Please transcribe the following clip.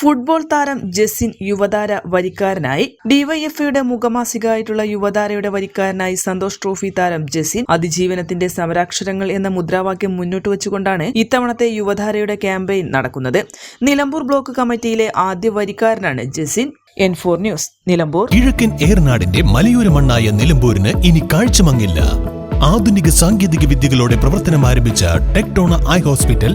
Football താരം ജസിൻ യുവതാര വരിക്കാരനായി ഡിവൈഎഫ്ഐയുടെ മുഖമാസികയായിട്ടുള്ള യുവതാരയുടെ വരിക്കാരനായി Santhosh trophy താരം ജസിൻ അതിജീവനത്തിന്റെ സമരാക്ഷരങ്ങൾ എന്ന മുദ്രാവാക്യം മുന്നോട്ട് വെച്ചുകൊണ്ടാണ് ഇത്തവണത്തെ യുവതാരയുടെ ക്യാമ്പയിൻ നടക്കുന്നത്. നിലമ്പൂർ ബ്ലോക്ക് കമ്മിറ്റിയിലെ ആദ്യ വരിക്കാരനാണ് Jasin N four news Nilambur. കിഴക്കൻ ഏറനാടിന്റെ മലയോര മണ്ണായ നിലമ്പൂരിന് ഇനി കാഴ്ചമങ്ങില്ല. ആധുനിക സാങ്കേതിക വിദ്യകളോടെ പ്രവർത്തനം ആരംഭിച്ച ടെക്ടോണ ഐ ഹോസ്പിറ്റൽ